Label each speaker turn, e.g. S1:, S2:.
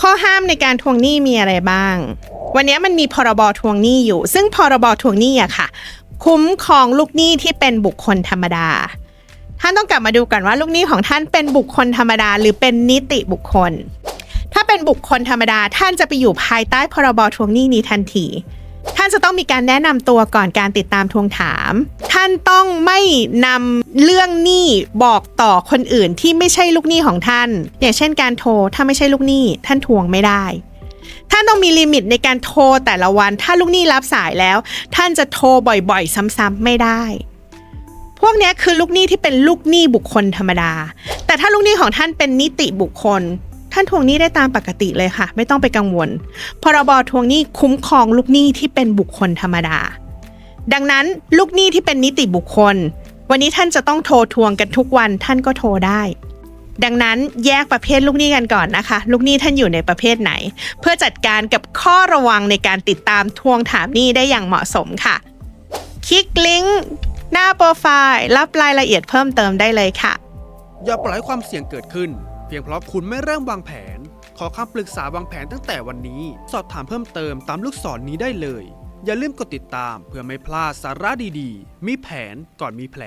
S1: ข้อห้ามในการทวงหนี้มีอะไรบ้าง วันนี้มันมีพรบทวงหนี้อยู่ ซึ่งพรบทวงหนี้อะค่ะ คุ้มครองลูกหนี้ที่เป็นบุคคลธรรมดา ท่านต้องกลับมาดูก่อนว่าลูกหนี้ของท่านเป็นบุคคลธรรมดา หรือเป็นนิติบุคคล ถ้าเป็นบุคคลธรรมดาท่านจะไปอยู่ภายใต้พรบทวงหนี้นี้ทันทีานจะต้องมีการแนะนำตัวก่อนการติดตามทวงถาม ท่านต้องไม่นำเรื่องหนี้บอกต่อคนอื่นที่ไม่ใช่ลูกหนี้ของท่าน อย่างเช่นการโทรถ้าไม่ใช่ลูกหนี้ท่านทวงไม่ได้ท่านต้องมีลิมิตในการโทรแต่ละวัน ถ้าลูกหนี้รับสายแล้ว ท่านจะโทรบ่อยๆ ซ้ำๆไม่ได้ พวกนี้คือลูกหนี้ที่เป็นลูกหนี้บุคคลธรรมดา แต่ถ้าลูกหนี้ของท่านเป็นนิติบุคคล ท่านทวงหนี้ได้ตามปกติเลยค่ะ ไม่ต้องไปกังวล พรบทวงหนี้คุ้มครองลูกหนี้ที่เป็นบุคคลธรรมดา ดังนั้นลูกหนี้ที่เป็นนิติบุคคล วันนี้ท่านจะต้องโทรทวงกันทุกวันท่านก็โทรได้ ดังนั้นแยกประเภทลูกหนี้กันก่อนนะคะ ลูกหนี้ท่านอยู่ในประเภทไหน เพื่อจัดการกับข้อระวังในการติดตามทวงถามหนี้ได้อย่างเหมาะสมค่ะ คลิกลิงก์หน้าโปรไฟล์รับรายละเอียดเพิ่มเติมได้เลยค่ะ
S2: อย่าปล่อยให้ความเสี่ยงเกิดขึ้น เพียงเพราะคุณไม่เริ่มวางแผน ขอคำปรึกษาวางแผนตั้งแต่วันนี้ สอบถามเพิ่มเติมตามลูกศรนนี้ได้เลย อย่าลืมกดติดตามเพื่อไม่พลาดสาระดีๆ มีแผนก่อนมีแผล